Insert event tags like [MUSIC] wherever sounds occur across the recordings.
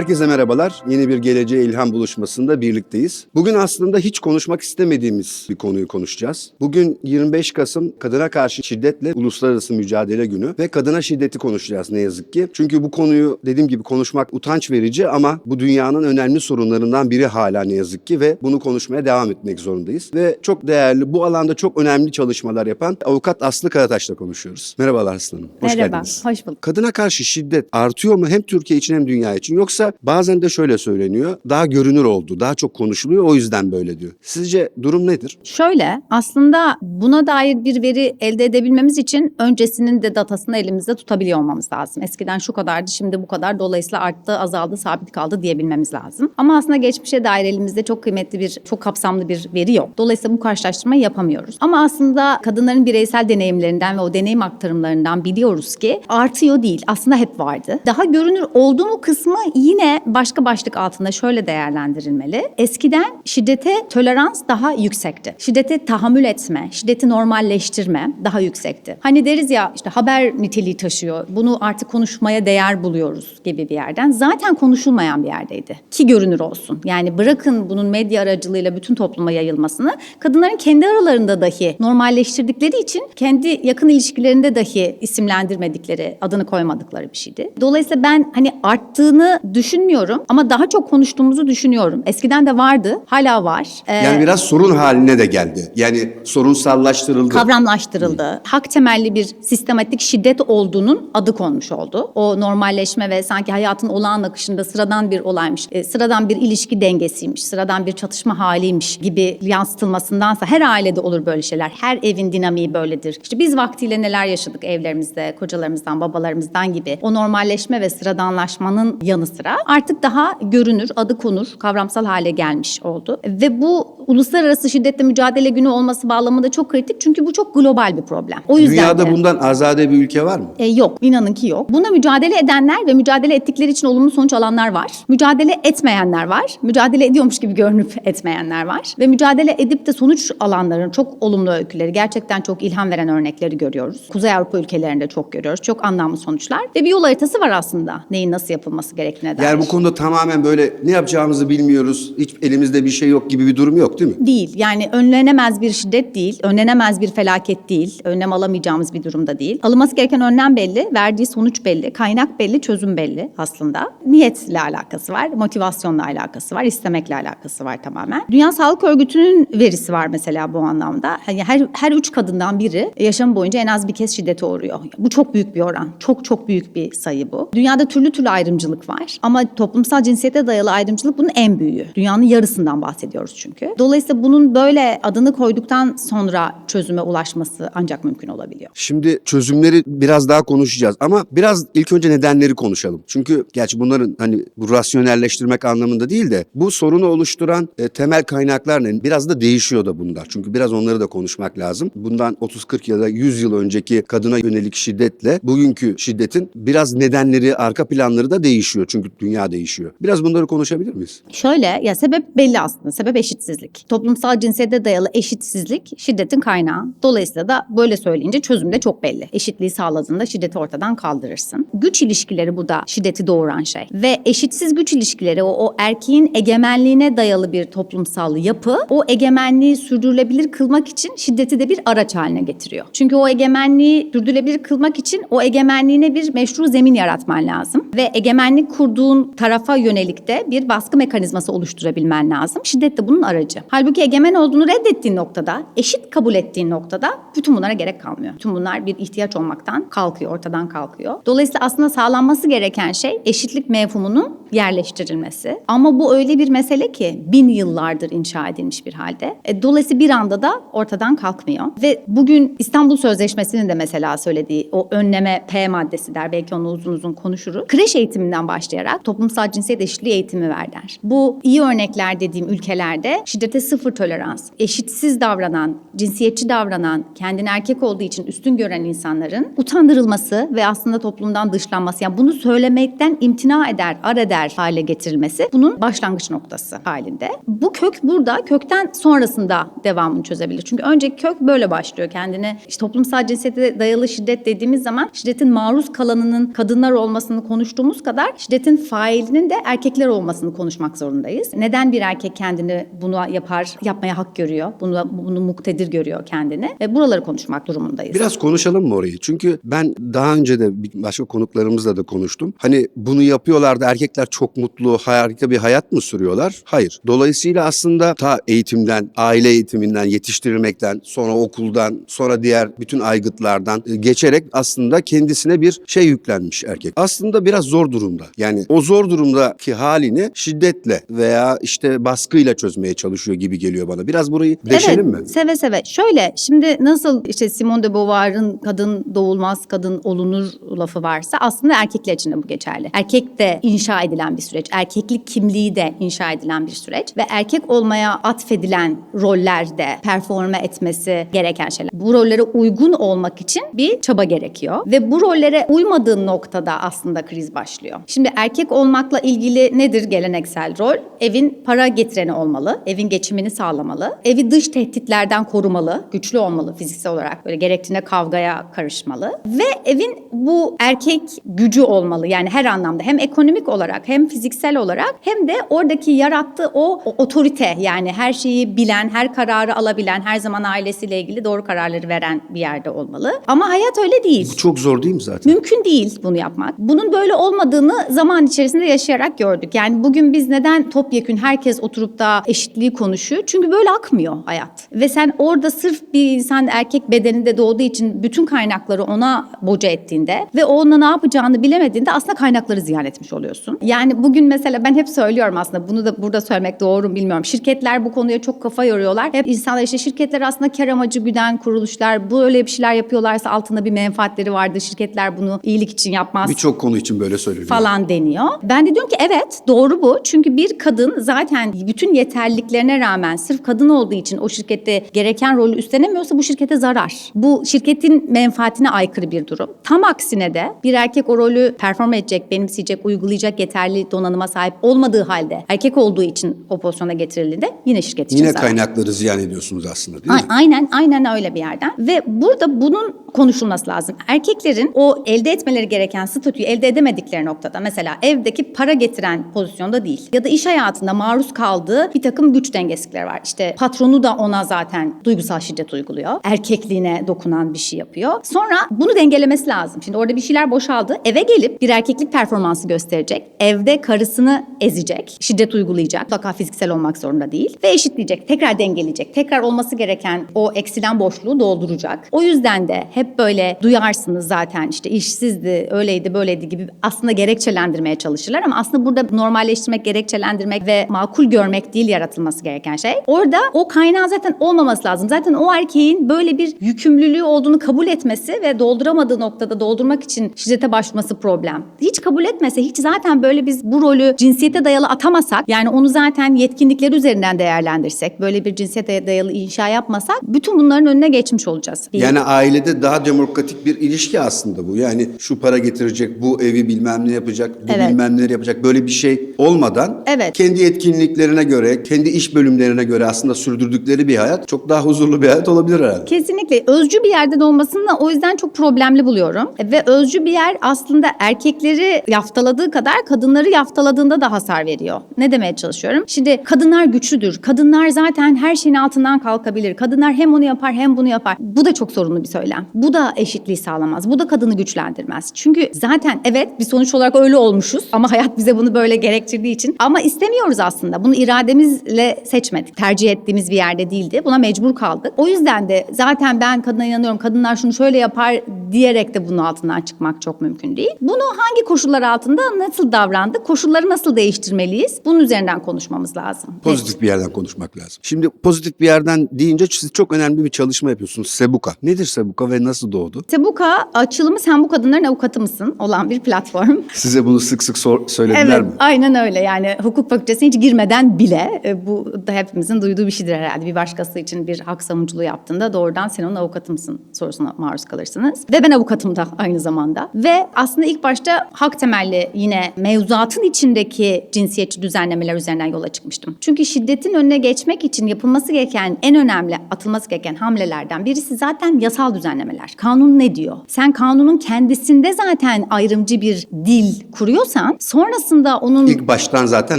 Herkese merhabalar. Yeni bir Geleceğe İlham buluşmasında birlikteyiz. Bugün aslında hiç konuşmak istemediğimiz bir konuyu konuşacağız. Bugün 25 Kasım Kadına Karşı Şiddetle Uluslararası Mücadele Günü ve kadına şiddeti konuşacağız ne yazık ki. Çünkü bu konuyu dediğim gibi konuşmak utanç verici ama bu dünyanın önemli sorunlarından biri hala ne yazık ki ve bunu konuşmaya devam etmek zorundayız. Ve çok değerli, bu alanda çok önemli çalışmalar yapan avukat Aslı Karataş'la konuşuyoruz. Merhabalar Aslı Hanım. Hoş Merhaba, geldiniz. hoş bulduk. Kadına karşı şiddet artıyor mu hem Türkiye için hem dünya için yoksa bazen de şöyle söyleniyor daha görünür oldu daha çok konuşuluyor o yüzden böyle diyor. Sizce durum nedir? Şöyle aslında buna dair bir veri elde edebilmemiz için öncesinin de datasını elimizde tutabiliyor olmamız lazım. Eskiden şu kadardı şimdi bu kadar dolayısıyla arttı azaldı sabit kaldı diyebilmemiz lazım. Ama aslında geçmişe dair elimizde çok kıymetli bir çok kapsamlı bir veri yok. Dolayısıyla bu karşılaştırmayı yapamıyoruz. Ama aslında kadınların bireysel deneyimlerinden ve o deneyim aktarımlarından biliyoruz ki artıyor değil aslında hep vardı. Daha görünür oldu mu kısmı yine başka başlık altında şöyle değerlendirilmeli. Eskiden şiddete tolerans daha yüksekti. Şiddete tahammül etme, şiddeti normalleştirme daha yüksekti. Hani deriz ya işte haber niteliği taşıyor. Bunu artık konuşmaya değer buluyoruz gibi bir yerden. Zaten konuşulmayan bir yerdeydi. Ki görünür olsun. Yani bırakın bunun medya aracılığıyla bütün topluma yayılmasını. Kadınların kendi aralarında dahi normalleştirdikleri için kendi yakın ilişkilerinde dahi isimlendirmedikleri, adını koymadıkları bir şeydi. Dolayısıyla ben hani arttığını düşünmüyorum ama daha çok konuştuğumuzu düşünüyorum. Eskiden de vardı, hala var. Ee, Yani biraz sorun haline de geldi. Yani sorunsallaştırıldı. kavramlaştırıldı. Hak temelli bir sistematik şiddet olduğunun adı konmuş oldu. O normalleşme ve sanki hayatın olağan akışında sıradan bir olaymış, e, sıradan bir ilişki dengesiymiş, sıradan bir çatışma haliymiş gibi yansıtılmasındansa her ailede olur böyle şeyler. Her evin dinamiği böyledir. İşte biz vaktiyle neler yaşadık evlerimizde, kocalarımızdan, babalarımızdan gibi. O normalleşme ve sıradanlaşmanın yanı sıra artık daha görünür, adı konur, kavramsal hale gelmiş oldu. Ve bu uluslararası şiddetle mücadele günü olması bağlamında çok kritik çünkü bu çok global bir problem. O yüzden Dünyada de- bundan azade bir ülke var mı? e, yok. Vina'nınki yok. Buna mücadele edenler ve mücadele ettikleri için olumlu sonuç alanlar var. Mücadele etmeyenler var. Mücadele ediyormuş gibi görünüp etmeyenler var. Ve mücadele edip de sonuç alanların çok olumlu öyküleri, gerçekten çok ilham veren örnekleri görüyoruz. Kuzey Avrupa ülkelerinde çok görüyoruz. Çok anlamlı sonuçlar. Ve bir yol haritası var aslında. Neyin nasıl yapılması gerektiğine dair. Yani bu konuda tamamen böyle ne yapacağımızı bilmiyoruz, hiç elimizde bir şey yok gibi bir durum yok değil mi? Değil. Yani önlenemez bir şiddet değil, önlenemez bir felaket değil, önlem alamayacağımız bir durumda değil. Alınması gereken önlem belli, verdiği sonuç belli, kaynak belli, çözüm belli aslında. Niyetle alakası var, motivasyonla alakası var, istemekle alakası var tamamen. Dünya Sağlık Örgütü'nün verisi var mesela bu anlamda. Hani her her üç kadından biri yaşam boyunca en az bir kez şiddete uğruyor. Bu çok büyük bir oran. Çok çok büyük bir sayı bu. Dünyada türlü türlü ayrımcılık var ama toplumsal cinsiyete dayalı ayrımcılık bunun en büyüğü. Dünyanın yarısından bahsediyoruz çünkü. Dolayısıyla bunun böyle adını koyduktan sonra çözüme ulaşması ancak mümkün olabiliyor. Şimdi çözümleri biraz daha konuşacağız ama biraz ilk önce nedenleri konuşalım. Çünkü gerçi bunların hani bu rasyonelleştirmek anlamında değil de bu sorunu oluşturan e, temel kaynaklar ne? Biraz da değişiyor da bunlar. Çünkü biraz onları da konuşmak lazım. Bundan 30-40 ya da 100 yıl önceki kadına yönelik şiddetle bugünkü şiddetin biraz nedenleri, arka planları da değişiyor. Çünkü dünya değişiyor. Biraz bunları konuşabilir miyiz? Şöyle ya sebep belli aslında. Sebep eşitsizlik. Toplumsal cinsiyete dayalı eşitsizlik şiddetin kaynağı. Dolayısıyla da böyle söyleyince çözüm de çok belli. Eşitliği sağladığında şiddeti ortadan kaldırırsın. Güç ilişkileri bu da şiddeti doğuran şey. Ve eşitsiz güç ilişkileri o, o erkeğin egemenliğine dayalı bir toplumsal yapı o egemenliği sürdürülebilir kılmak için şiddeti de bir araç haline getiriyor. Çünkü o egemenliği sürdürülebilir kılmak için o egemenliğine bir meşru zemin yaratman lazım. Ve egemenlik kurduğun tarafa yönelik de bir baskı mekanizması oluşturabilmen lazım. Şiddet de bunun aracı. Halbuki egemen olduğunu reddettiğin noktada, eşit kabul ettiğin noktada bütün bunlara gerek kalmıyor. Bütün bunlar bir ihtiyaç olmaktan kalkıyor, ortadan kalkıyor. Dolayısıyla aslında sağlanması gereken şey eşitlik mevhumunun yerleştirilmesi. Ama bu öyle bir mesele ki bin yıllardır inşa edilmiş bir halde. E, dolayısıyla bir anda da ortadan kalkmıyor. Ve bugün İstanbul Sözleşmesi'nin de mesela söylediği o önleme P maddesi der. Belki onu uzun uzun konuşuruz. Kreş eğitiminden başlayarak toplumsal cinsiyet eşitliği eğitimi ver. Bu iyi örnekler dediğim ülkelerde şiddete sıfır tolerans, eşitsiz davranan, cinsiyetçi davranan, kendini erkek olduğu için üstün gören insanların utandırılması ve aslında toplumdan dışlanması. Yani bunu söylemekten imtina eder, ar eder hale getirilmesi bunun başlangıç noktası halinde. Bu kök burada kökten sonrasında devamını çözebilir. Çünkü önce kök böyle başlıyor kendini. İşte toplumsal cinsiyete dayalı şiddet dediğimiz zaman şiddetin maruz kalanının kadınlar olmasını konuştuğumuz kadar şiddetin failinin de erkekler olmasını konuşmak zorundayız. Neden bir erkek kendini bunu yapar, yapmaya hak görüyor, bunu, bunu muktedir görüyor kendini ve buraları konuşmak durumundayız. Biraz konuşalım mı orayı? Çünkü ben daha önce de başka konuklarımızla da konuştum. Hani bunu yapıyorlar da erkekler çok mutlu, harika bir hayat mı sürüyorlar? Hayır. Dolayısıyla aslında ta eğitimden, aile eğitiminden, yetiştirilmekten, sonra okuldan, sonra diğer bütün aygıtlardan e, geçerek aslında kendisine bir şey yüklenmiş erkek. Aslında biraz zor durumda. Yani o zor durumdaki halini şiddetle veya işte baskıyla çözmeye çalışıyor gibi geliyor bana. Biraz burayı deşelim evet, mi? Seve seve. Şöyle şimdi nasıl işte Simone de Beauvoir'ın kadın doğulmaz kadın olunur lafı varsa aslında erkekler için de bu geçerli. Erkek de inşa edilen bir süreç. Erkeklik kimliği de inşa edilen bir süreç. Ve erkek olmaya atfedilen rollerde performe etmesi gereken şeyler. Bu rollere uygun olmak için bir çaba gerekiyor. Ve bu rollere uymadığın noktada aslında kriz başlıyor. Şimdi erkek olmakla ilgili nedir geleneksel rol? Evin para getireni olmalı. Evin geçimini sağlamalı. Evi dış tehditlerden korumalı. Güçlü olmalı fiziksel olarak. Böyle gerektiğinde kavgaya karışmalı. Ve evin bu erkek gücü olmalı. Yani her anlamda hem ekonomik olarak hem fiziksel olarak hem de oradaki yarattığı o, o otorite yani her şeyi bilen, her kararı alabilen, her zaman ailesiyle ilgili doğru kararları veren bir yerde olmalı. Ama hayat öyle değil. Bu çok zor değil mi zaten? Mümkün değil bunu yapmak. Bunun böyle olmadığını zaman içerisinde yaşayarak gördük. Yani bugün biz neden topyekün herkes oturup da eşitliği konuşuyor? Çünkü böyle akmıyor hayat. Ve sen orada sırf bir insan erkek bedeninde doğduğu için bütün kaynakları ona boca ettiğinde ve o ona ne yapacağını bilemediğinde aslında kaynakları ziyan etmiş oluyorsun. Yani bugün mesela ben hep söylüyorum aslında bunu da burada söylemek doğru mu bilmiyorum. Şirketler bu konuya çok kafa yoruyorlar. Hep insanlar işte şirketler aslında kar amacı güden kuruluşlar. Böyle bir şeyler yapıyorlarsa altında bir menfaatleri vardır. Şirketler bunu iyilik için yapmaz Birçok konu için böyle söyleniyor. falan deniyor. Ben de diyorum ki evet doğru bu. Çünkü bir kadın zaten bütün yeterliliklerine rağmen sırf kadın olduğu için o şirkette gereken rolü üstlenemiyorsa bu şirkete zarar. Bu şirketin menfaatine aykırı bir durum. Tam aksine de bir erkek o rolü perform edecek, benimseyecek, uygulayacak yeterli donanıma sahip olmadığı halde erkek olduğu için o pozisyona getirildiğinde yine şirket için Yine zarar. kaynakları ziyan ediyorsunuz aslında değil mi? A- Aynen, aynen öyle bir yerden. Ve burada bunun konuşulması lazım. Erkeklerin o elde etmeleri gereken statüyü elde edemedikleri noktada mesela evdeki para getiren pozisyonda değil ya da iş hayatında maruz kaldığı bir takım güç dengesizlikleri var. İşte patronu da ona zaten duygusal şiddet uyguluyor. Erkekliğine dokunan bir şey yapıyor. Sonra bunu dengelemesi lazım. Şimdi orada bir şeyler boşaldı. Eve gelip bir erkeklik performansı gösterecek. Evde karısını ezecek. Şiddet uygulayacak. Mutlaka fiziksel olmak zorunda değil. Ve eşitleyecek. Tekrar dengeleyecek. Tekrar olması gereken o eksilen boşluğu dolduracak. O yüzden de hep böyle duyarsınız zaten işte işsizdi, öyleydi, böyleydi gibi aslında gerekçelendirmeye çalışırlar ama aslında burada normalleştirmek, gerekçelendirmek ve makul görmek değil yaratılması gereken şey. Orada o kaynağın zaten olmaması lazım. Zaten o erkeğin böyle bir yükümlülüğü olduğunu kabul etmesi ve dolduramadığı noktada doldurmak için şiddete başvurması problem. Hiç kabul etmese, hiç zaten böyle biz bu rolü cinsiyete dayalı atamasak, yani onu zaten yetkinlikleri üzerinden değerlendirsek, böyle bir cinsiyete dayalı inşa yapmasak bütün bunların önüne geçmiş olacağız. Bir- Yani ailede daha demokratik bir ilişki aslında bu. Yani şu para getirecek, bu evi bilmem ne yapacak, bu Evet. Bilmem ne yapacak böyle bir şey olmadan Evet. kendi yetkinliklerine göre, kendi iş bölümlerine göre aslında sürdürdükleri bir hayat çok daha huzurlu bir hayat olabilir herhalde. Kesinlikle özcü bir yerden olmasını da o yüzden çok problemli buluyorum. Ve özcü bir yer aslında erkekleri yaftaladığı kadar kadınları yaftaladığında da hasar veriyor. Ne demeye çalışıyorum? Şimdi kadınlar güçlüdür. Kadınlar zaten her şeyin altından kalkabilir. Kadınlar hem onu yapar hem bunu yapar. Bu da çok sorunlu bir söylem. Bu da eşitliği sağlamaz. Bu da kadını güçlendirmez. Çünkü zaten evet bir sonuç olarak öyle olmuşuz ama hayat bize bunu böyle gerektirdiği için ama istemiyoruz aslında. Bunu irademizle seçmedik. Tercih ettiğimiz bir yerde değildi. Buna mecbur kaldık. O yüzden de zaten ben kadına inanıyorum. Kadınlar şunu şöyle yapar diyerek de bunun altından çıkmak çok mümkün değil. Bunu hangi koşullar altında nasıl davrandık? Koşulları nasıl değiştirmeliyiz? Bunun üzerinden konuşmamız lazım. Pozitif bir yerden konuşmak lazım. Şimdi pozitif bir yerden deyince siz çok önemli bir çalışma yapıyorsunuz. Sebuka. Nedir Sebuka ve nasıl doğdu? Sebuka açılımı sen bu kadınların avukatı mısın olan bir platform. Size bunu sık sık sor- söylediler Evet, mi? aynen öyle. Yani hukuk fakültesine hiç girmeden bile e, bu da hepimizin duyduğu bir şeydir herhalde. Bir başkası için bir hak savunuculuğu yaptığında doğrudan sen onun avukatı mısın sorusuna maruz kalırsınız. Ve ben avukatım da aynı zamanda. Ve aslında ilk başta hak temelli yine mevzu mevzuatın içindeki cinsiyetçi düzenlemeler üzerinden yola çıkmıştım. Çünkü şiddetin önüne geçmek için yapılması gereken en önemli atılması gereken hamlelerden birisi zaten yasal düzenlemeler. Kanun ne diyor? Sen kanunun kendisinde zaten ayrımcı bir dil kuruyorsan sonrasında onun İlk baştan zaten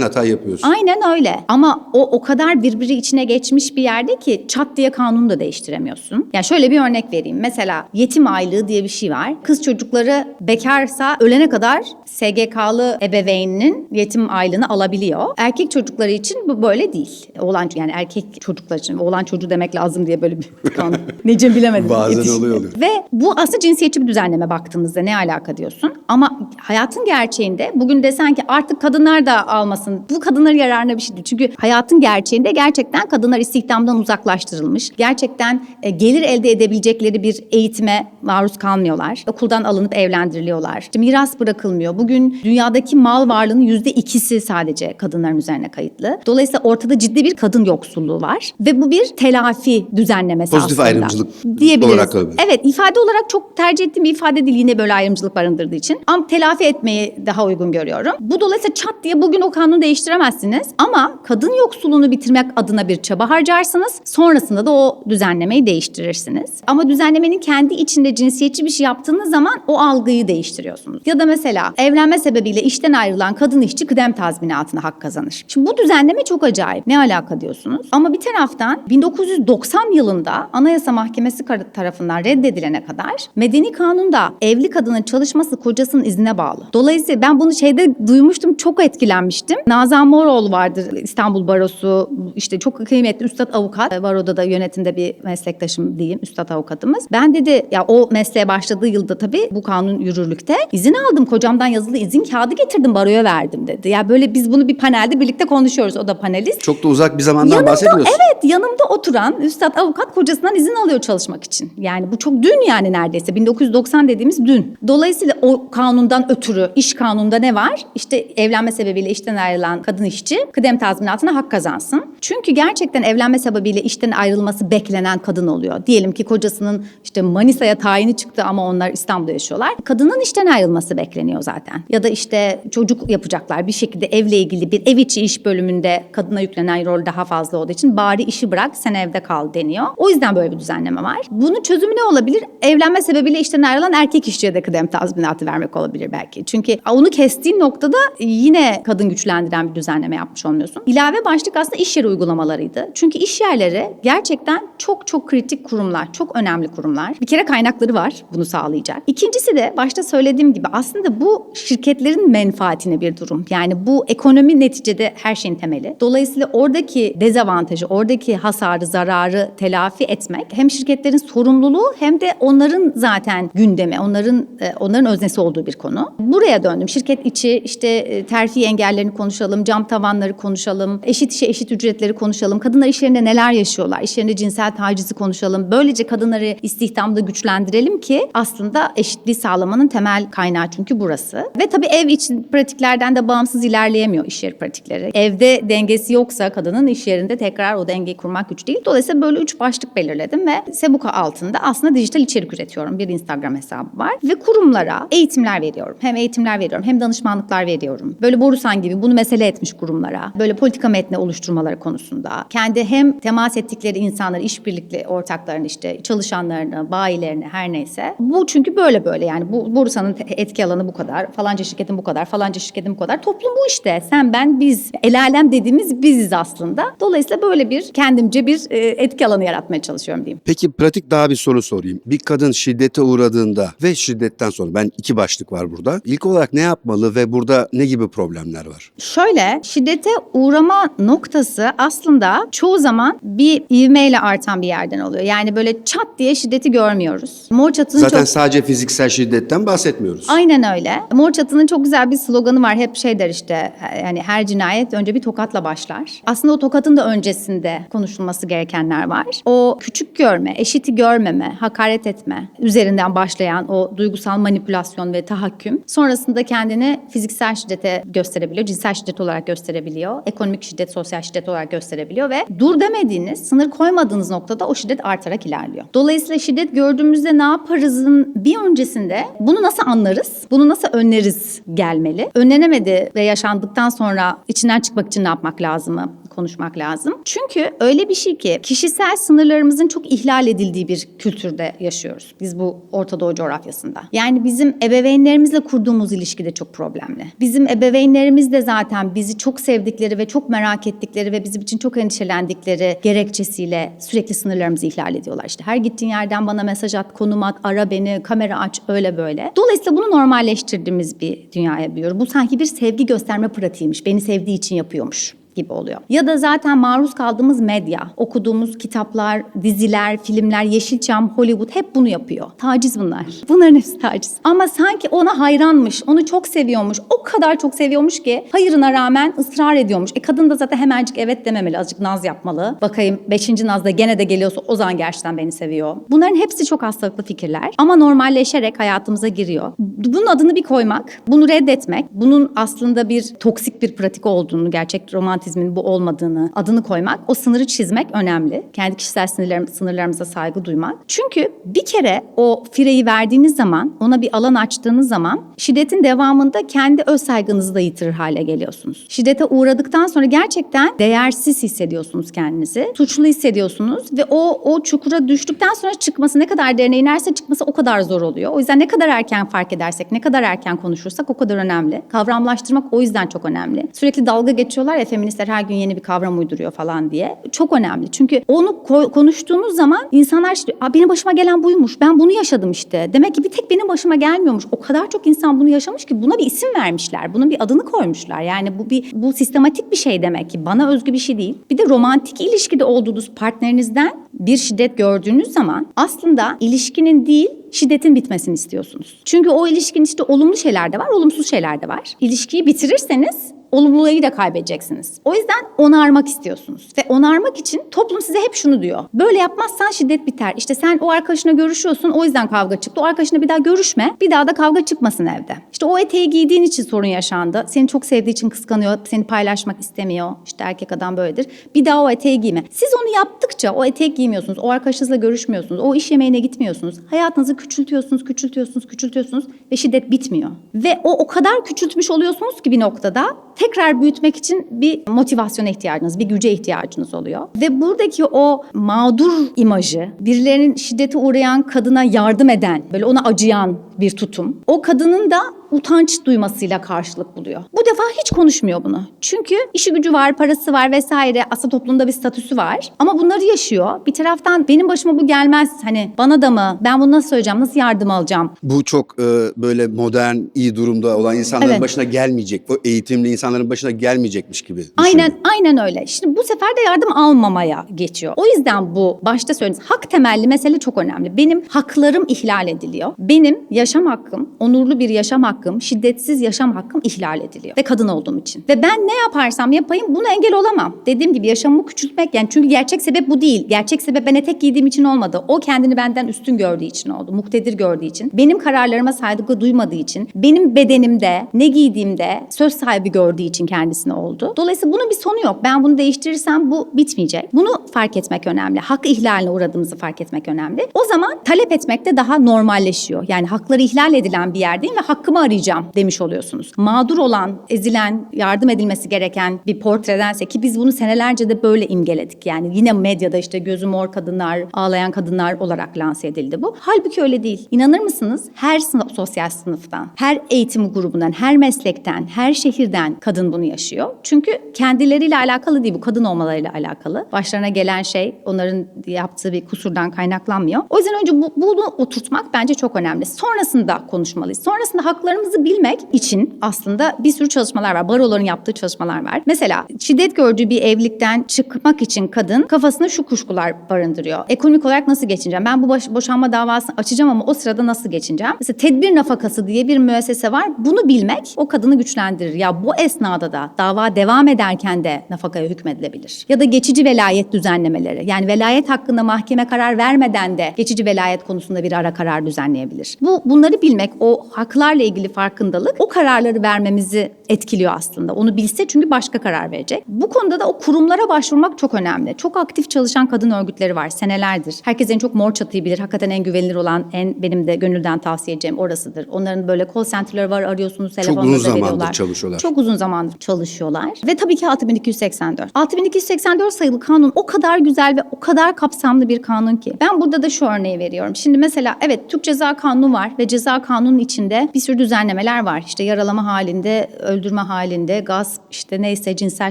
hata yapıyorsun. Aynen öyle. Ama o o kadar birbiri içine geçmiş bir yerde ki çat diye kanunu da değiştiremiyorsun. Yani şöyle bir örnek vereyim. Mesela yetim aylığı diye bir şey var. Kız çocukları bekarsa ölene kadar SGK'lı ebeveyninin yetim aylığını alabiliyor. Erkek çocukları için bu böyle değil. Oğlan yani erkek çocuklar için oğlan çocuğu demek lazım diye böyle bir [LAUGHS] kanun. Necim bilemedim. Bazen Yetiş- oluyor, oluyor. Ve bu aslında cinsiyetçi bir düzenleme baktığınızda ne alaka diyorsun. Ama hayatın gerçeğinde bugün desen ki artık kadınlar da almasın. Bu kadınların yararına bir şey değil. Çünkü hayatın gerçeğinde gerçekten kadınlar istihdamdan uzaklaştırılmış. Gerçekten e, gelir elde edebilecekleri bir eğitime maruz kalmıyorlar. Okuldan alınıp evlendiriliyorlar. İşte miras bırakılmıyor. Bugün dünyadaki mal varlığının yüzde ikisi sadece kadınların üzerine kayıtlı. Dolayısıyla ortada ciddi bir kadın yoksulluğu var. Ve bu bir telafi düzenlemesi Pozitif aslında. ayrımcılık diyebiliriz. olarak olabilir. Evet ifade olarak çok tercih ettiğim bir ifade değil yine böyle ayrımcılık barındırdığı için. Ama telafi etmeyi daha uygun görüyorum. Bu dolayısıyla çat diye bugün o kanunu değiştiremezsiniz. Ama kadın yoksulluğunu bitirmek adına bir çaba harcarsınız. Sonrasında da o düzenlemeyi değiştirirsiniz. Ama düzenlemenin kendi içinde cinsiyetçi bir şey yaptığınız zaman o algıyı değiştiriyorsunuz. Ya da mesela evlenme sebebiyle işten ayrılan kadın işçi kıdem tazminatına hak kazanır. Şimdi bu düzenleme çok acayip. Ne alaka diyorsunuz? Ama bir taraftan 1990 yılında Anayasa Mahkemesi tarafından reddedilene kadar Medeni Kanun'da evli kadının çalışması kocasının iznine bağlı. Dolayısıyla ben bunu şeyde duymuştum, çok etkilenmiştim. Nazan Moroğlu vardır İstanbul Barosu, işte çok kıymetli üstad avukat. Baroda da yönetimde bir meslektaşım diyeyim, üstad avukatımız. Ben dedi ya o mesleğe başladığı yılda tabii bu kanun yürürlükte izin aldım. Kocamdan yazılı izin kağıdı getirdim baroya verdim dedi. Ya böyle biz bunu bir panelde birlikte konuşuyoruz. O da panelist. Çok da uzak bir zamandan Yanımda, bahsediyorsun. evet yanımda oturan üstad avukat kocasından izin alıyor çalışmak için. Yani bu çok dün yani neredeyse 1990 dediğimiz dün. Dolayısıyla o kanundan ötürü iş kanununda ne var? İşte evlenme sebebiyle işten ayrılan kadın işçi kıdem tazminatına hak kazansın. Çünkü gerçekten evlenme sebebiyle işten ayrılması beklenen kadın oluyor. Diyelim ki kocasının işte Manisa'ya tayini çıktı ama onlar İstanbul'da yaşıyorlar. Kadının işten ayrılması bekleniyor zaten. Ya da işte çocuk yapacaklar bir şekilde evle ilgili bir ev içi iş bölümünde kadına yüklenen rol daha fazla olduğu için bari işi bırak sen evde kal deniyor. O yüzden böyle bir düzenleme var. Bunun çözümü ne olabilir? Evlenme sebebiyle işten ayrılan erkek işçiye de kıdem tazminatı vermek olabilir belki. Çünkü onu kestiğin noktada yine kadın güçlendiren bir düzenleme yapmış olmuyorsun. İlave başlık aslında iş yeri uygulamalarıydı. Çünkü iş yerleri gerçekten çok çok kritik kurumlar, çok önemli kurumlar. Bir kere kaynakları var bunu sağlayacak. İkincisi de başta söylediğim gibi aslında bu şirketlerin menfaatine bir durum. Yani bu ekonomi neticede her şeyin temeli. Dolayısıyla oradaki dezavantajı, oradaki hasarı, zararı telafi etmek hem şirketlerin sorumluluğu hem de onların zaten gündemi, onların e, onların öznesi olduğu bir konu. Buraya döndüm. Şirket içi işte e, terfi engellerini konuşalım, cam tavanları konuşalım, eşit işe eşit ücretleri konuşalım. Kadınlar iş yerinde neler yaşıyorlar? İş yerinde cinsel tacizi konuşalım. Böylece kadınları istihdamda güçlendirelim ki aslında eşitliği sağlamanın temel kaynağı çünkü burası. Ve tabii ev için pratiklerden de bağımsız ilerleyemiyor iş yeri pratikleri. Evde dengesi yoksa kadının iş yerinde tekrar o dengeyi kurmak güç değil. Dolayısıyla böyle üç başlık belirledim ve Sebuka altında aslında dijital içerik üretiyorum. Bir Instagram hesabı var ve kurumlara eğitimler veriyorum. Hem eğitimler veriyorum hem danışmanlıklar veriyorum. Böyle Borusan gibi bunu mesele etmiş kurumlara. Böyle politika metni oluşturmaları konusunda. Kendi hem temas ettikleri insanları, işbirlikli ortaklarını işte çalışanlarını, bayilerini her neyse. Bu çünkü böyle böyle yani bu Borusan'ın etki alanı bu kadar. Falanca şirketin bu kadar, falanca şirketin bu kadar. Toplum bu işte. Sen, ben, biz. El alem dediğimiz biziz aslında. Dolayısıyla böyle bir kendimce bir e, etki alanı yaratmaya çalışıyorum diyeyim. Peki pratik daha bir soru sorayım. Bir kadın şiddete uğradığında ve şiddetten sonra ben iki başlık var burada. İlk olarak ne yapmalı ve burada ne gibi problemler var? Şöyle şiddete uğrama noktası aslında çoğu zaman bir ivmeyle artan bir yerden oluyor. Yani böyle çat diye şiddeti görmüyoruz. Mor Çatı'nın Zaten çok... sadece fiziksel şiddetten bahsetmiyoruz. Aynen öyle. Mor Çatı'nın çok güzel bir sloganı var. Hep şey der işte yani her cinayet önce bir tokatla başlar. Aslında o tokatın da öncesinde konuşulması gerekenler var. O küçük görme, eşiti görmeme, hakaret etme üzerinden başlayan o duygusal manipülasyon ve tahakküm sonrasında kendini fiziksel şiddete gösterebiliyor, cinsel şiddet olarak gösterebiliyor, ekonomik şiddet, sosyal şiddet olarak gösterebiliyor ve dur demediğiniz, sınır koymadığınız noktada o şiddet artarak ilerliyor. Dolayısıyla şiddet gördüğümüzde ne yaparızın bir öncesinde bunu nasıl anlarız, bunu nasıl önleriz gelmeli. Önlenemedi ve yaşandıktan sonra içinden çıkmak için ne yapmak lazımı konuşmak lazım. Çünkü öyle bir şey ki kişisel sınırlarımızın çok ihlal edildiği bir kültürde yaşıyoruz. Biz bu Orta Doğu coğrafyasında. Yani bizim ebeveynlerimizle kurduğumuz ilişki de çok problemli. Bizim ebeveynlerimiz de zaten bizi çok sevdikleri ve çok merak ettikleri ve bizim için çok endişelendikleri gerekçesiyle sürekli sınırlarımızı ihlal ediyorlar. İşte her gittiğin yerden bana mesaj at, konum at, ara beni, kamera aç öyle böyle. Dolayısıyla bunu normalleştirdiğimiz bir dünyaya büyüyor. Bu sanki bir sevgi gösterme pratiğiymiş. Beni sevdiği için yapıyormuş gibi oluyor. Ya da zaten maruz kaldığımız medya, okuduğumuz kitaplar, diziler, filmler, Yeşilçam, Hollywood hep bunu yapıyor. Taciz bunlar. [LAUGHS] Bunların hepsi taciz. Ama sanki ona hayranmış, onu çok seviyormuş, o kadar çok seviyormuş ki hayırına rağmen ısrar ediyormuş. E kadın da zaten hemencik evet dememeli, azıcık naz yapmalı. Bakayım beşinci nazda gene de geliyorsa o zaman gerçekten beni seviyor. Bunların hepsi çok hastalıklı fikirler ama normalleşerek hayatımıza giriyor. Bunun adını bir koymak, bunu reddetmek, bunun aslında bir toksik bir pratik olduğunu, gerçek romantizmin bu olmadığını adını koymak, o sınırı çizmek önemli. Kendi kişisel sınırlarım, sınırlarımıza saygı duymak. Çünkü bir kere o fireyi verdiğiniz zaman, ona bir alan açtığınız zaman şiddetin devamında kendi öz saygınızı da yitirir hale geliyorsunuz. Şiddete uğradıktan sonra gerçekten değersiz hissediyorsunuz kendinizi. Suçlu hissediyorsunuz ve o o çukura düştükten sonra çıkması ne kadar derine inerse çıkması o kadar zor oluyor. O yüzden ne kadar erken fark edersek, ne kadar erken konuşursak o kadar önemli. Kavramlaştırmak o yüzden çok önemli. Sürekli dalga geçiyorlar ya feministler her gün yeni bir kavram uyduruyor falan diye. Çok önemli. Çünkü onu ko- konuştuğunuz zaman insanlar işte "Aa, benim başıma gelen buymuş. Ben bunu yaşadım işte. Demek ki bir tek benim başıma gelmiyormuş. O kadar çok insan bunu yaşamış ki buna bir isim vermişler. Bunun bir adını koymuşlar. Yani bu bir bu sistematik bir şey demek ki. Bana özgü bir şey değil. Bir de romantik ilişkide olduğunuz partnerinizden bir şiddet gördüğünüz zaman aslında ilişkinin değil şiddetin bitmesini istiyorsunuz. Çünkü o ilişkinin işte olumlu şeyler de var, olumsuz şeyler de var. İlişkiyi bitirirseniz olumluluğu da kaybedeceksiniz. O yüzden onarmak istiyorsunuz. Ve onarmak için toplum size hep şunu diyor. Böyle yapmazsan şiddet biter. İşte sen o arkadaşına görüşüyorsun o yüzden kavga çıktı. O arkadaşına bir daha görüşme. Bir daha da kavga çıkmasın evde. İşte o eteği giydiğin için sorun yaşandı. Seni çok sevdiği için kıskanıyor. Seni paylaşmak istemiyor. İşte erkek adam böyledir. Bir daha o eteği giyme. Siz onu yaptıkça o eteği giymiyorsunuz. O arkadaşınızla görüşmüyorsunuz. O iş yemeğine gitmiyorsunuz. Hayatınızı küçültüyorsunuz, küçültüyorsunuz, küçültüyorsunuz ve şiddet bitmiyor. Ve o o kadar küçültmüş oluyorsunuz ki bir noktada tekrar büyütmek için bir motivasyona ihtiyacınız, bir güce ihtiyacınız oluyor. Ve buradaki o mağdur imajı, birilerinin şiddete uğrayan kadına yardım eden, böyle ona acıyan bir tutum. O kadının da utanç duymasıyla karşılık buluyor. Bu defa hiç konuşmuyor bunu. Çünkü işi gücü var, parası var vesaire. Aslında toplumda bir statüsü var. Ama bunları yaşıyor. Bir taraftan benim başıma bu gelmez. Hani bana da mı? Ben bunu nasıl söyleyeceğim? Nasıl yardım alacağım? Bu çok e, böyle modern, iyi durumda olan insanların Evet. başına gelmeyecek. Bu eğitimli insanların başına gelmeyecekmiş gibi. Aynen düşünüyorum. aynen öyle. Şimdi bu sefer de yardım almamaya geçiyor. O yüzden bu başta söylediğiniz hak temelli mesele çok önemli. Benim haklarım ihlal ediliyor. Benim yaşam hakkım, onurlu bir yaşam hakkım, şiddetsiz yaşam hakkım ihlal ediliyor. Ve kadın olduğum için. Ve ben ne yaparsam yapayım buna engel olamam. Dediğim gibi yaşamımı küçültmek yani çünkü gerçek sebep bu değil. Gerçek sebep ben etek giydiğim için olmadı. O kendini benden üstün gördüğü için oldu. Muktedir gördüğü için. Benim kararlarıma saygı duymadığı için. Benim bedenimde, ne giydiğimde söz sahibi gördüğü için kendisine oldu. Dolayısıyla bunun bir sonu yok. Ben bunu değiştirirsem bu bitmeyecek. Bunu fark etmek önemli. Hak ihlaline uğradığımızı fark etmek önemli. O zaman talep etmek de daha normalleşiyor. Yani hakları ihlal edilen bir yerdeyim ve hakkımı arayacağım demiş oluyorsunuz. Mağdur olan, ezilen, yardım edilmesi gereken bir portredense ki biz bunu senelerce de böyle imgeledik. Yani yine medyada işte gözü mor kadınlar, ağlayan kadınlar olarak lanse edildi bu. Halbuki öyle değil. İnanır mısınız? Her sınıf, sosyal sınıftan, her eğitim grubundan, her meslekten, her şehirden kadın bunu yaşıyor. Çünkü kendileriyle alakalı değil bu kadın olmalarıyla alakalı. Başlarına gelen şey onların yaptığı bir kusurdan kaynaklanmıyor. O yüzden önce bu, bunu oturtmak bence çok önemli. Sonrasında konuşmalıyız. Sonrasında haklarımızı bilmek için aslında bir sürü çalışmalar var. Baroların yaptığı çalışmalar var. Mesela şiddet gördüğü bir evlilikten çıkmak için kadın kafasında şu kuşkular barındırıyor. Ekonomik olarak nasıl geçineceğim? Ben bu boş- boşanma davasını açacağım ama o sırada nasıl geçineceğim? Mesela tedbir nafakası diye bir müessese var. Bunu bilmek o kadını güçlendirir. Ya bu esnada da dava devam ederken de nafakaya hükmedilebilir. Ya da geçici velayet düzenlemeleri. Yani velayet hakkında mahkeme karar vermeden de geçici velayet konusunda bir ara karar düzenleyebilir. Bu bunları bilmek, o haklarla ilgili ilgili farkındalık o kararları vermemizi etkiliyor aslında. Onu bilse çünkü başka karar verecek. Bu konuda da o kurumlara başvurmak çok önemli. Çok aktif çalışan kadın örgütleri var senelerdir. Herkes en çok mor çatıyı bilir. Hakikaten en güvenilir olan, en benim de gönülden tavsiye edeceğim orasıdır. Onların böyle call center'ları var arıyorsunuz, telefonla uzun zamandır veriyorlar. çalışıyorlar. Çok uzun zamandır çalışıyorlar. Ve tabii ki 6284. 6284 sayılı kanun o kadar güzel ve o kadar kapsamlı bir kanun ki. Ben burada da şu örneği veriyorum. Şimdi mesela evet Türk Ceza Kanunu var ve ceza kanunun içinde bir sürü düzenlemeler var. İşte yaralama halinde, öldürme halinde, gasp, işte neyse cinsel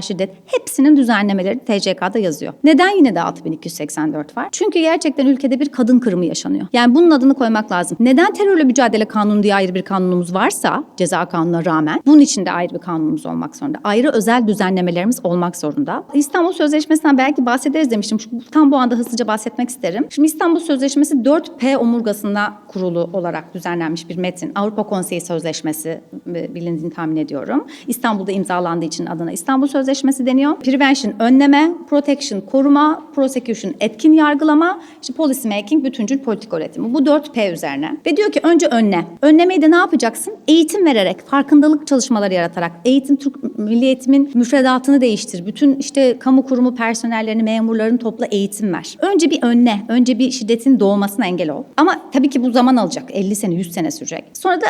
şiddet hepsinin düzenlemeleri TCK'da yazıyor. Neden yine de 6284 var? Çünkü gerçekten ülkede bir kadın kırımı yaşanıyor. Yani bunun adını koymak lazım. Neden terörle mücadele kanunu diye ayrı bir kanunumuz varsa ceza kanununa rağmen bunun için de ayrı bir kanunumuz olmak zorunda. Ayrı özel düzenlemelerimiz olmak zorunda. İstanbul Sözleşmesi'nden belki bahsederiz demiştim. Şu- Tam bu anda hızlıca bahsetmek isterim. Şimdi İstanbul Sözleşmesi 4P omurgasında kurulu olarak düzenlenmiş bir metin. Avrupa Konseyi Sözleşmesi e, bilindiğini tahmin ediyorum. İstanbul'da imzalandığı için adına İstanbul Sözleşmesi deniyor. Prevention önleme, protection koruma, prosecution etkin yargılama, işte policy making bütüncül politika üretimi. Bu 4P üzerine. Ve diyor ki önce önle. Önlemeyi de ne yapacaksın? Eğitim vererek, farkındalık çalışmaları yaratarak, eğitim Türk Milli Eğitim'in müfredatını değiştir. Bütün işte kamu kurumu personellerini, memurlarını topla eğitim ver. Önce bir önle, önce bir şiddetin doğmasına engel ol. Ama tabii ki bu zaman alacak. 50 sene, 100 sene sürecek. Sonra da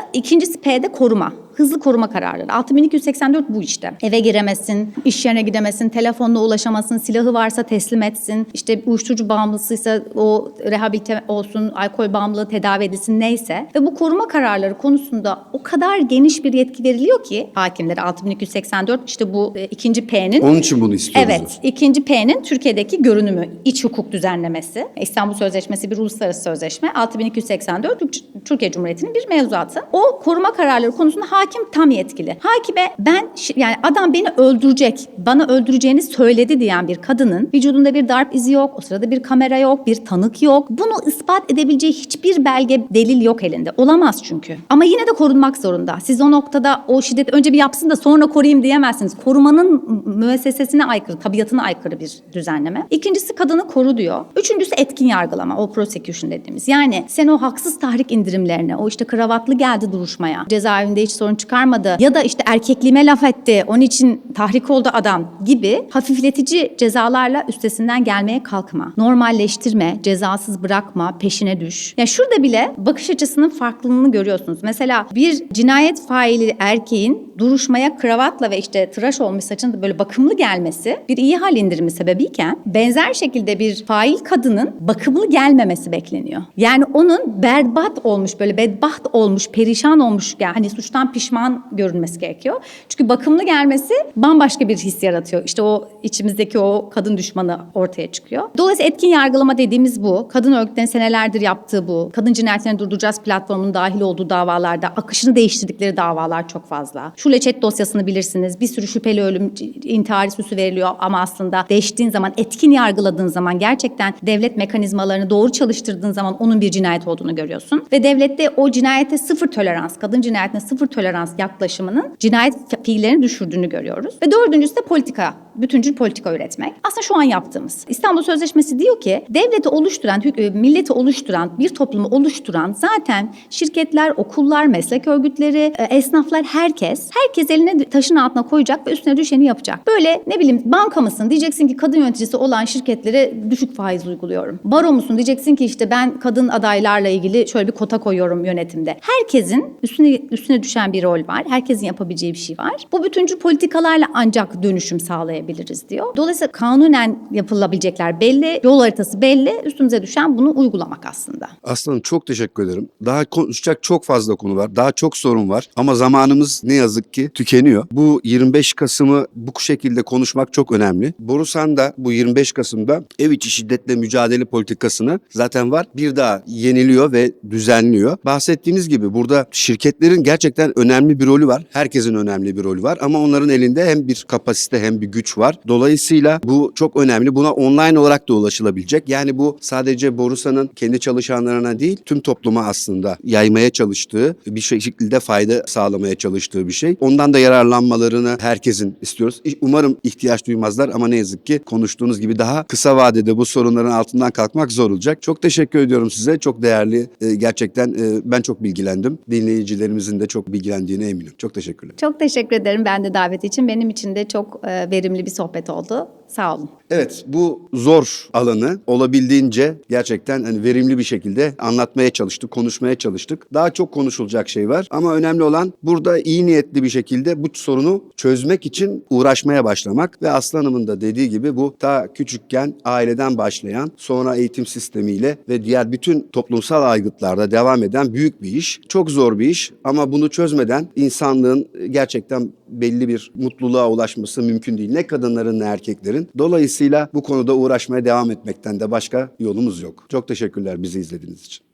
ikincisi P'de koruma. Hızlı koruma kararları. 6284 bu işte. Eve giremezsin, iş yerine gidemezsin, telefonla ulaşamazsın, silahı varsa teslim etsin. İşte uyuşturucu bağımlısıysa o rehabilite olsun, alkol bağımlılığı tedavi edilsin neyse. Ve bu koruma kararları konusunda o kadar geniş bir yetki veriliyor ki hakimlere 6284 işte bu e, ikinci P'nin Onun için bunu istiyoruz. Evet. ikinci P'nin Türkiye'deki görünümü, iç hukuk düzenlemesi. İstanbul Sözleşmesi bir uluslararası sözleşme. 6284 Türk- Türkiye Cumhuriyeti'nin bir mevzuatı. O koruma kararları konusunda hakim tam yetkili. Hakime ben yani adam beni öldürecek, bana öldüreceğini söyledi diyen bir kadının vücudunda bir darp izi yok, o sırada bir kamera yok, bir tanık yok. Bunu ispat edebileceği hiçbir belge, delil yok elinde. Olamaz çünkü. Ama yine de korunmak zorunda. Siz o noktada o şiddet önce bir yapsın da sonra koruyayım diyemezsiniz. Korumanın müessesesine aykırı, tabiatına aykırı bir düzenleme. İkincisi kadını koru diyor. Üçüncüsü etkin yargılama, o prosecution dediğimiz. Yani sen o haksız tahrik indirimlerine, o işte kravatlı geldi duruşmaya, cezaevinde hiç sorun çıkarmadı ya da işte erkekliğime laf etti, onun için tahrik oldu adam gibi hafifletici cezalarla üstesinden gelmeye kalkma. Normalleştirme, cezasız bırakma, peşine düş. Ya şurada bile bakış açısının farklılığını görüyorsunuz. Mesela bir cinayet faili erkeğin duruşmaya kravatla ve işte tıraş olmuş saçın da böyle bakımlı gelmesi bir iyi hal indirimi sebebiyken benzer şekilde bir fail kadının bakımlı gelmemesi bekleniyor. Yani onun berbat olmuş böyle bedbaht olmuş, perişan olmuş yani hani suçtan pişman görünmesi gerekiyor. Çünkü bakımlı gelmesi bambaşka bir his yaratıyor. İşte o içimizdeki o kadın düşmanı ortaya çıkıyor. Dolayısıyla etkin yargılama dediğimiz bu. Kadın örgütlerinin senelerdir yaptığı bu. Kadın cinayetlerini durduracağız platformunun dahil olduğu davalarda akışını değiştirdikleri davalar çok fazla. Şu leçet dosyasını bilirsiniz. Bir sürü şüpheli ölüm, intihar süsü veriliyor ama aslında değiştiğin zaman, etkin yargıladığın zaman gerçekten devlet mekanizmalarını doğru çalıştırdığın zaman onun bir cinayet olduğunu görüyorsun. Ve devlette o cinayete sıfır tolerans, kadın cinayetine sıfır tolerans yaklaşımının cinayet fiillerini düşürdüğünü görüyoruz. Ve dördüncüsü de politika, bütüncül politika üretmek. Aslında şu an yaptığımız. İstanbul Sözleşmesi diyor ki devleti oluşturan, e, milleti oluşturan, bir toplumu oluşturan zaten şirketler, okullar, meslek örgütleri, e, esnaflar herkes, herkes eline taşın altına koyacak ve üstüne düşeni yapacak. Böyle ne bileyim banka mısın diyeceksin ki kadın yöneticisi olan şirketlere düşük faiz uyguluyorum. Baro musun diyeceksin ki işte ben kadın adaylarla ilgili şöyle bir kota koyuyorum yönetimde. Herkesin üstüne üstüne düşen bir rol var. Herkesin yapabileceği bir şey var. Bu bütüncül politikalarla ancak dönüşüm sağlayabiliriz diyor. Dolayısıyla kanunen yapılabilecekler belli, yol haritası belli. Üstümüze düşen bunu uygulamak aslında. Aslanım çok teşekkür ederim. Daha konuşacak çok fazla konu var. Daha çok sorun var. Ama zamanımız ne yazık ki tükeniyor. Bu 25 Kasım'ı bu şekilde konuşmak çok önemli. Borusan da bu 25 Kasım'da ev içi şiddetle mücadele politikasını zaten var. Bir daha yeniliyor ve düzenliyor. Bahsettiğiniz gibi burada şirketlerin gerçekten önemli bir rolü var. Herkesin önemli bir rolü var. Ama onların elinde hem bir kapasite hem bir güç var. Dolayısıyla bu çok önemli. Buna online olarak da ulaşılabilecek. Yani bu sadece Borusan'ın kendi çalışanlarına değil tüm topluma aslında yaymaya çalıştığı bir şey- şekilde fayda sağlamaya çalıştığı bir şey. Ondan da yararlanmalarını herkesin istiyoruz. Umarım ihtiyaç duymazlar ama ne yazık ki konuştuğunuz gibi daha kısa vadede bu sorunların altından kalkmak zor olacak. Çok teşekkür ediyorum size. Çok değerli e, gerçekten e, ben çok bilgilendim. Dinleyici izleyicilerimizin de çok bilgilendiğine eminim. Çok teşekkürler. Çok teşekkür ederim ben de davet için. Benim için de çok e, verimli bir sohbet oldu. Sağ olun. Evet bu zor alanı olabildiğince gerçekten hani verimli bir şekilde anlatmaya çalıştık, konuşmaya çalıştık. Daha çok konuşulacak şey var ama önemli olan burada iyi niyetli bir şekilde bu sorunu çözmek için uğraşmaya başlamak ve Aslı Hanım'ın da dediği gibi bu ta küçükken aileden başlayan sonra eğitim sistemiyle ve diğer bütün toplumsal aygıtlarda devam eden büyük bir iş. Çok zor bir iş ama bunu çözmeden insanlığın gerçekten belli bir mutluluğa ulaşması mümkün değil. Ne kadınların ne erkeklerin. Dolayısıyla bu konuda uğraşmaya devam etmekten de başka yolumuz yok. Çok teşekkürler bizi izlediğiniz için.